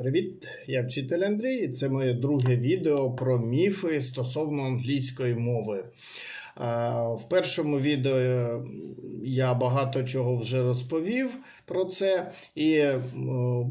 Привіт, я вчитель Андрій. Це моє друге відео про міфи стосовно англійської мови. Е, В першому відео я багато чого вже розповів про це, і е,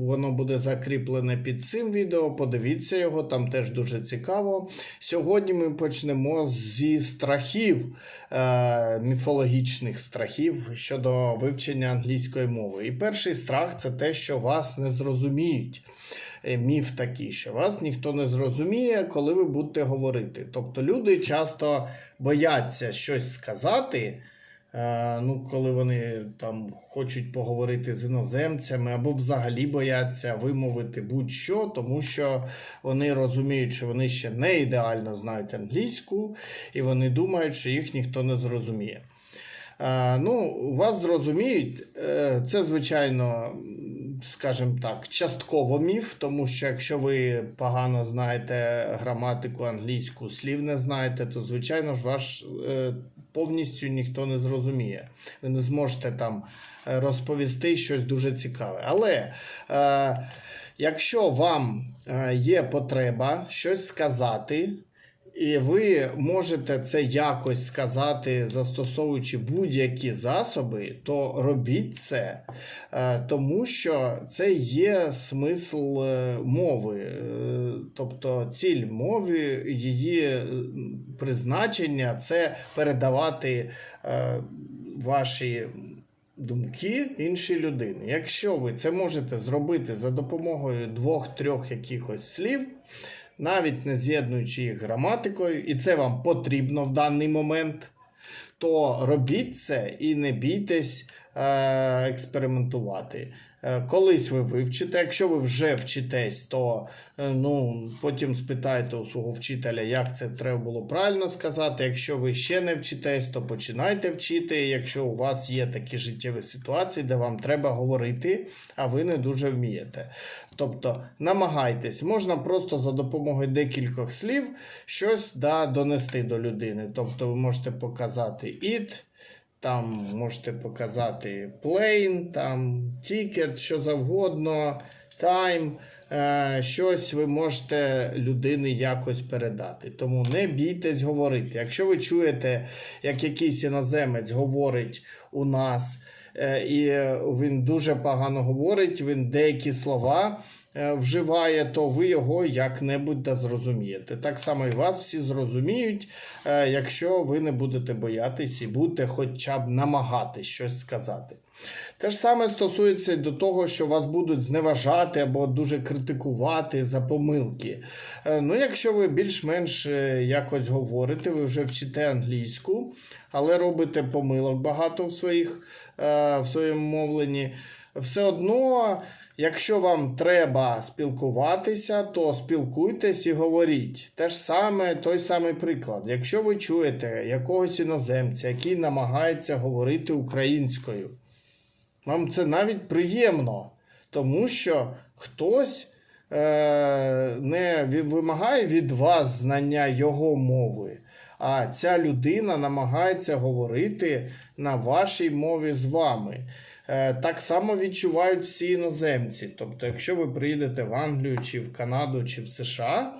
воно буде закріплене під цим відео. Подивіться його, там теж дуже цікаво. Сьогодні ми почнемо зі страхів, е, міфологічних страхів щодо вивчення англійської мови. І перший страх це те, що вас не зрозуміють. Е, Міф такий, що вас ніхто не зрозуміє, коли ви будете говорити. Тобто люди часто бояться щось сказати, е, ну, коли вони там хочуть поговорити з іноземцями, або взагалі бояться вимовити будь-що, тому що вони розуміють, що вони ще не ідеально знають англійську, і вони думають, що їх ніхто не зрозуміє. Е, Ну, вас зрозуміють, це, звичайно, скажімо так, частково міф, тому що якщо ви погано знаєте граматику англійську, слів не знаєте, то, звичайно ж, ваш е, повністю ніхто не зрозуміє. Ви не зможете там е, розповісти щось дуже цікаве. Але е, якщо вам е, є потреба щось сказати, і ви можете це якось сказати, застосовуючи будь-які засоби, то робіть це, е, тому що це є смисл е, мови. Е, Тобто ціль мови, її призначення це передавати ваші. Думки іншій людини. Якщо ви це можете зробити за допомогою двох-трьох якихось слів, навіть не з'єднуючи їх граматикою, і це вам потрібно в даний момент, то робіть це і не бійтесь експериментувати. Е, Колись ви вивчите, якщо ви вже вчитесь, то е, ну, потім спитайте у свого вчителя, як це треба було правильно сказати. Якщо ви ще не вчитесь, то починайте вчити. Якщо у вас є такі життєві ситуації, де вам треба говорити, а ви не дуже вмієте. Тобто намагайтесь, можна просто за допомогою декількох слів щось да, донести до людини. Тобто ви можете показати it, там можете показати plane, там ticket, що завгодно, time. е, Щось ви можете людині якось передати. Тому не бійтесь говорити. Якщо ви чуєте, як якийсь іноземець говорить у нас, е, і він дуже погано говорить, він деякі слова вживає, то ви його як-небудь да зрозумієте. Так само і вас всі зрозуміють, е, якщо ви не будете боятись і будете хоча б намагатись щось сказати. Те ж саме стосується до того, що вас будуть зневажати або дуже критикувати за помилки. Е, Ну, якщо ви більш-менш е, якось говорите, ви вже вчите англійську, але робите помилок багато в, своїх, е, в своєму мовленні, все одно. Якщо вам треба спілкуватися, то спілкуйтесь і говоріть. Те ж саме, той самий приклад. Якщо ви чуєте якогось іноземця, який намагається говорити українською, вам це навіть приємно, тому що хтось е, не вимагає від вас знання його мови, а ця людина намагається говорити на вашій мові з вами. Е, Так само відчувають всі іноземці. Тобто, якщо ви приїдете в Англію, чи в Канаду, чи в США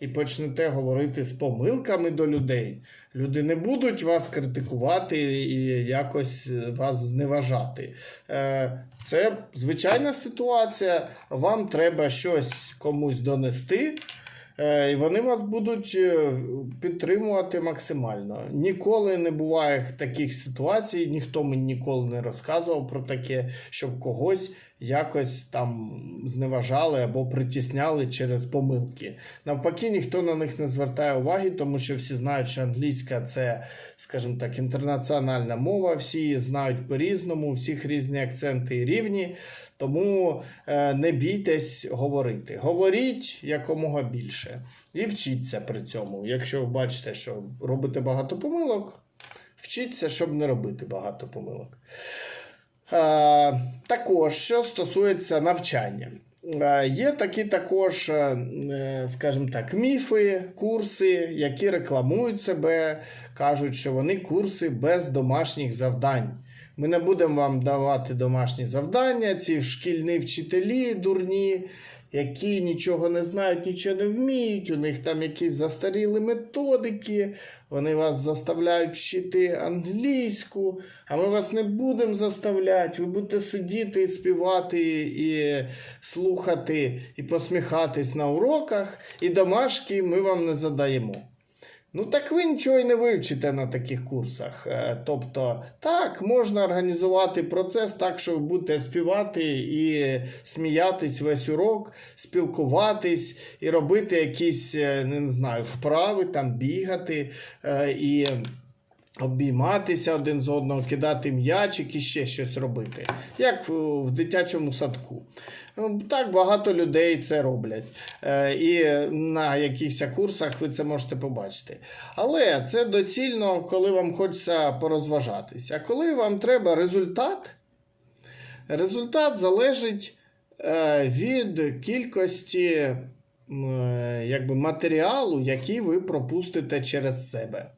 і почнете говорити з помилками до людей, люди не будуть вас критикувати і якось е, вас зневажати. Е, Це звичайна ситуація. Вам треба щось комусь донести. Е, І вони вас будуть е, підтримувати максимально. Ніколи не буває таких ситуацій, ніхто мені ніколи не розказував про таке, щоб когось якось там зневажали або притісняли через помилки. Навпаки, ніхто на них не звертає уваги, тому що всі знають, що англійська це, скажімо так, інтернаціональна мова, всі її знають по-різному, у всіх різні акценти і рівні. Тому е, не бійтесь говорити. Говоріть якомога більше. І вчіться при цьому. Якщо ви бачите, що робите багато помилок, вчіться, щоб не робити багато помилок. Е, також, що стосується навчання. Е, Є такі також, скажімо так, міфи, курси, які рекламують себе, кажуть, що вони курси без домашніх завдань. Ми не будемо вам давати домашні завдання, ці шкільні вчителі дурні, які нічого не знають, нічого не вміють, у них там якісь застаріли методики, вони вас заставляють вчити англійську, а ми вас не будемо заставляти. Ви будете сидіти і співати, і слухати, і посміхатись на уроках, і домашки ми вам не задаємо. Ну так ви нічого й не вивчите на таких курсах. Е, Тобто, так, можна організувати процес так, що ви будете співати і сміятись весь урок, спілкуватись і робити якісь, е, не знаю, вправи, там бігати е, і обійматися один з одного, кидати м'ячик і ще щось робити, як в, дитячому садку. Ну, Так багато людей це роблять. Е, І на якихось курсах ви це можете побачити. Але це доцільно, коли вам хочеться порозважатися. Коли вам треба результат, результат залежить е, від кількості е, якби, матеріалу, який ви пропустите через себе.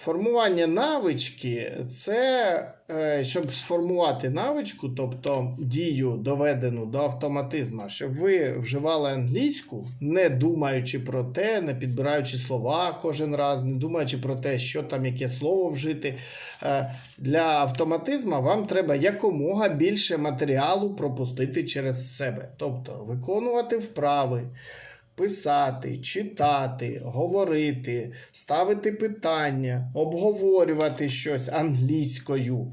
Формування навички це е, щоб сформувати навичку, тобто дію доведену до автоматизму, щоб ви вживали англійську, не думаючи про те, не підбираючи слова кожен раз, не думаючи про те, що там яке слово вжити. Е, Для автоматизму вам треба якомога більше матеріалу пропустити через себе, тобто виконувати вправи писати, читати, говорити, ставити питання, обговорювати щось англійською.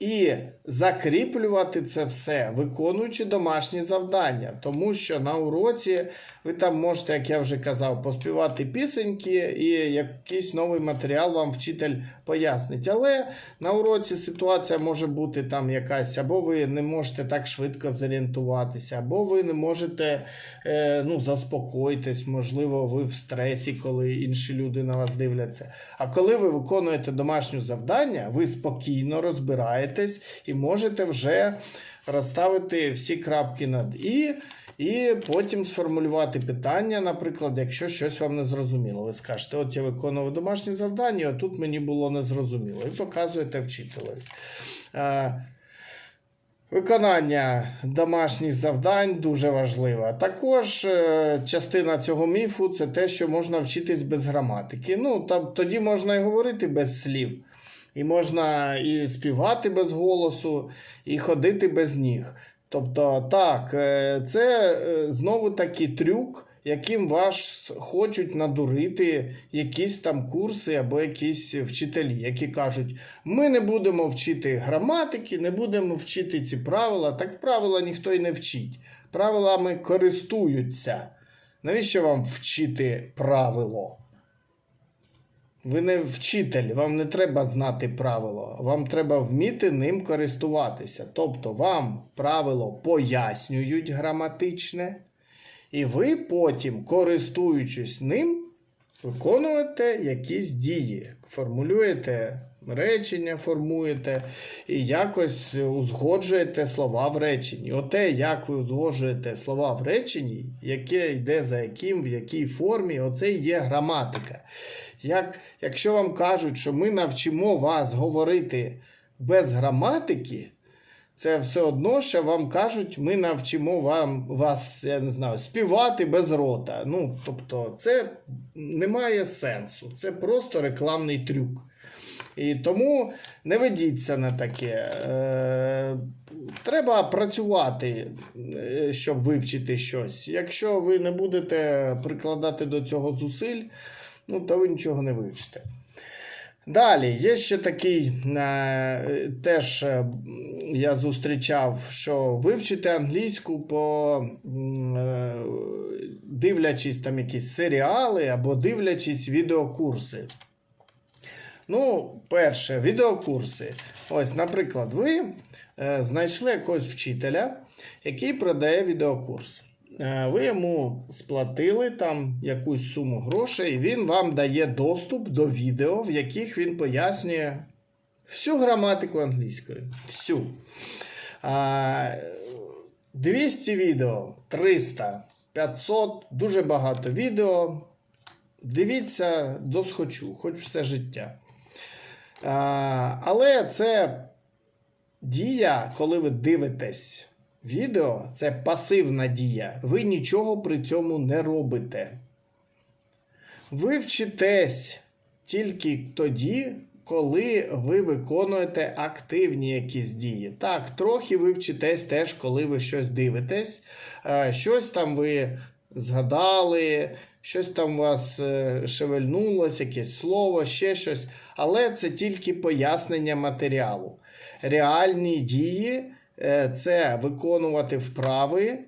І закріплювати це все, виконуючи домашні завдання. Тому що на уроці ви там можете, як я вже казав, поспівати пісеньки і якийсь новий матеріал вам вчитель пояснить. Але на уроці ситуація може бути там якась, або ви не можете так швидко зорієнтуватися, або ви не можете е, ну, заспокоїтись, можливо, ви в стресі, коли інші люди на вас дивляться. А коли ви виконуєте домашнє завдання, ви спокійно розбираєтесь і можете вже розставити всі крапки над і. І потім сформулювати питання, наприклад, якщо щось вам не зрозуміло. Ви скажете, от я виконував домашнє завдання, а тут мені було незрозуміло. І показуєте вчителю. Е, Виконання домашніх завдань дуже важливе. Також е, частина цього міфу це те, що можна вчитись без граматики. Ну, там, тоді можна і говорити без слів, і можна і співати без голосу, і ходити без ніг. Тобто, так, е, це е, знову таки трюк, яким вас хочуть надурити якісь там курси або якісь вчителі, які кажуть, ми не будемо вчити граматики, не будемо вчити ці правила. Так правила ніхто й не вчить. Правилами користуються. Навіщо вам вчити правило? Ви не вчитель, вам не треба знати правило, вам треба вміти ним користуватися. Тобто вам правило пояснюють граматичне, і ви потім, користуючись ним, виконуєте якісь дії, формулюєте речення, формуєте і якось узгоджуєте слова в реченні. Оте, як ви узгоджуєте слова в реченні, яке йде за яким, в якій формі, оце є граматика. Як, якщо вам кажуть, що ми навчимо вас говорити без граматики, це все одно, що вам кажуть, ми навчимо вам, вас, я не знаю, співати без рота. Ну, тобто, це не має сенсу. Це просто рекламний трюк. І тому не ведіться на таке. Е, треба працювати, е, щоб вивчити щось. Якщо ви не будете прикладати до цього зусиль, ну, то ви нічого не вивчите. Далі, є ще такий, е, теж е, я зустрічав, що вивчити англійську по е, дивлячись там якісь серіали або дивлячись відеокурси. Ну, перше, відеокурси. Ось, наприклад, ви е, знайшли якогось вчителя, який продає відеокурс. Е, ви йому сплатили там якусь суму грошей, він вам дає доступ до відео, в яких він пояснює всю граматику англійської. Всю. 200 відео, 300, 500, дуже багато відео. Дивіться досхочу, хоч все життя. Але це дія, коли ви дивитесь відео це пасивна дія. Ви нічого при цьому не робите. Ви вчитесь тільки тоді, коли ви виконуєте активні якісь дії. Так, трохи ви вчитесь теж, коли ви щось дивитесь, е, щось там ви згадали, щось там у вас е, шевельнулось, якесь слово, ще щось. Але це тільки пояснення матеріалу. Реальні дії це виконувати вправи,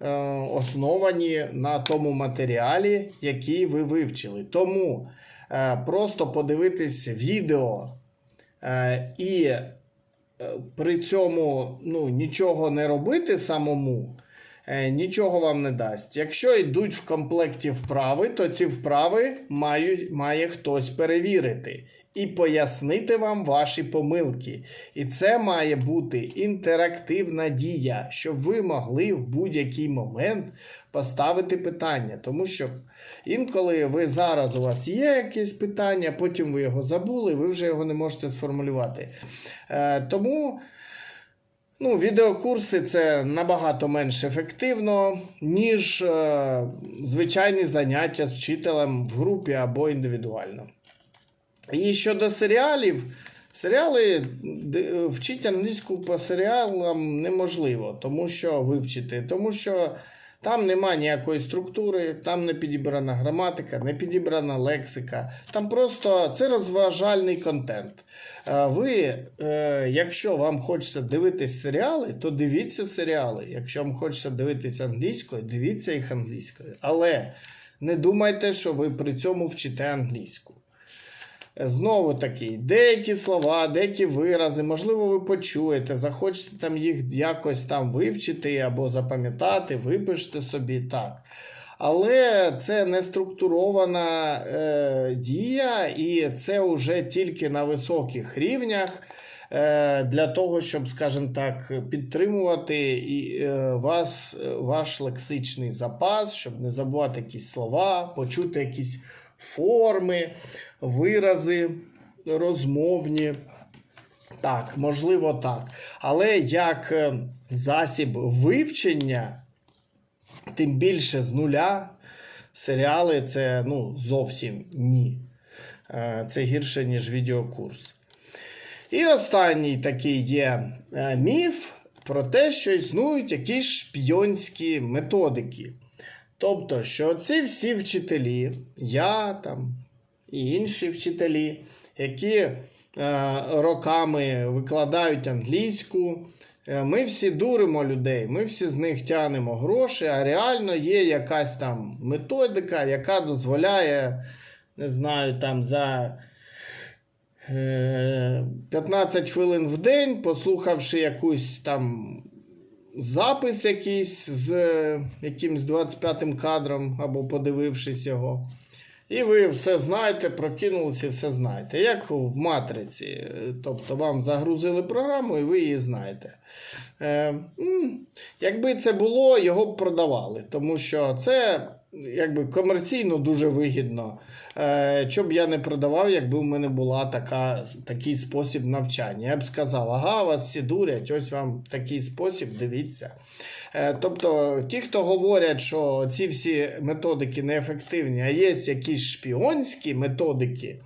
е, основані на тому матеріалі, який ви вивчили. Тому е, просто подивитись відео е, і е, при цьому ну, нічого не робити самому. е, Нічого вам не дасть. Якщо йдуть в комплекті вправи, то ці вправи мають, має хтось перевірити і пояснити вам ваші помилки. І це має бути інтерактивна дія, щоб ви могли в будь-який момент поставити питання. Тому що інколи ви зараз у вас є якесь питання, потім ви його забули, ви вже його не можете сформулювати. Е, тому. Ну, відеокурси це набагато менш ефективно, ніж е, звичайні заняття з вчителем в групі або індивідуально. І щодо серіалів, серіали вчити англійську по серіалам неможливо, тому що вивчити, тому що там нема ніякої структури, там не підібрана граматика, не підібрана лексика. Там просто це розважальний контент. Ви, е, якщо вам хочеться дивитись серіали, то дивіться серіали. Якщо вам хочеться дивитися англійською, дивіться їх англійською. Але не думайте, що ви при цьому вчите англійську. Знову таки, деякі слова, деякі вирази, можливо, ви почуєте, захочете там їх якось там вивчити або запам'ятати, випишете собі так. Але це не структурована е, дія, і це вже тільки на високих рівнях е, для того, щоб, скажімо так, підтримувати і, е, вас, е, ваш лексичний запас, щоб не забувати якісь слова, почути якісь форми, вирази розмовні. Так, можливо, так. Але як е, засіб вивчення, тим більше з нуля, серіали це ну, зовсім ні. Е, Це гірше, ніж відеокурс. І останній такий є е, міф про те, що існують якісь шпіонські методики. Тобто, що ці всі вчителі, я там і інші вчителі, які е, роками викладають англійську, е, ми всі дуримо людей, ми всі з них тянемо гроші, а реально є якась там методика, яка дозволяє, не знаю, там за. е, 15 хвилин в день, послухавши якусь там запис якийсь з е, якимсь 25-м кадром або подивившись його. І ви все знаєте, прокинулися все знаєте. Як в матриці. Тобто вам загрузили програму і ви її знаєте. Е, якби це було, його б продавали, тому що це якби комерційно дуже вигідно. Е, що б я не продавав, якби в мене була така, такий спосіб навчання. Я б сказав, ага, вас всі дурять, ось вам такий спосіб, дивіться. Е, Тобто, ті, хто говорять, що ці всі методики неефективні, а є якісь шпіонські методики,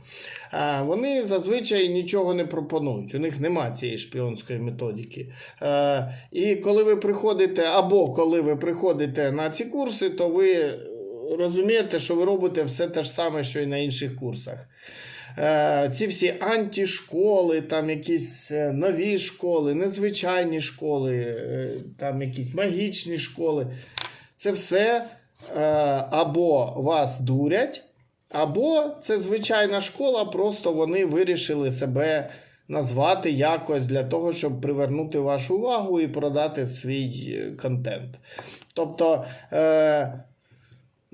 е, вони зазвичай нічого не пропонують. У них нема цієї шпіонської методики. Е, І коли ви приходите, або коли ви приходите на ці курси, то ви розумієте, що ви робите все те ж саме, що і на інших курсах. Е, Ці всі антішколи, там якісь е, нові школи, незвичайні школи, е, там якісь магічні школи. Це все або вас дурять, або це звичайна школа, просто вони вирішили себе назвати якось для того, щоб привернути вашу увагу і продати свій контент. Тобто.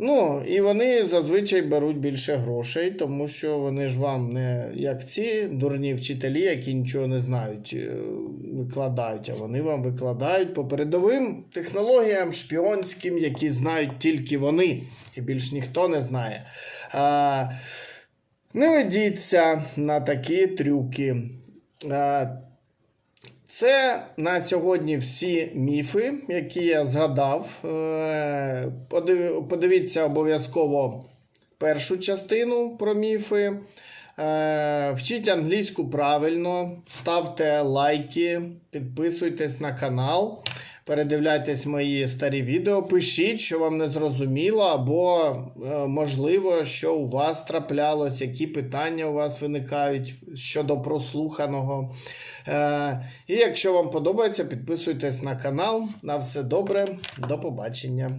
Ну, і вони зазвичай беруть більше грошей, тому що вони ж вам не як ці дурні вчителі, які нічого не знають, е, викладають, а вони вам викладають по передовим технологіям шпіонським, які знають тільки вони, і більш ніхто не знає. А, не ведіться на такі трюки. А, Це на сьогодні всі міфи, які я згадав. Е, Подивіться обов'язково першу частину про міфи. Е, Вчіть англійську правильно, ставте лайки, підписуйтесь на канал, передивляйтесь мої старі відео, пишіть, що вам не зрозуміло, або е, можливо, що у вас траплялось, які питання у вас виникають щодо прослуханого. Е, І якщо вам подобається, підписуйтесь на канал. На все добре, до побачення.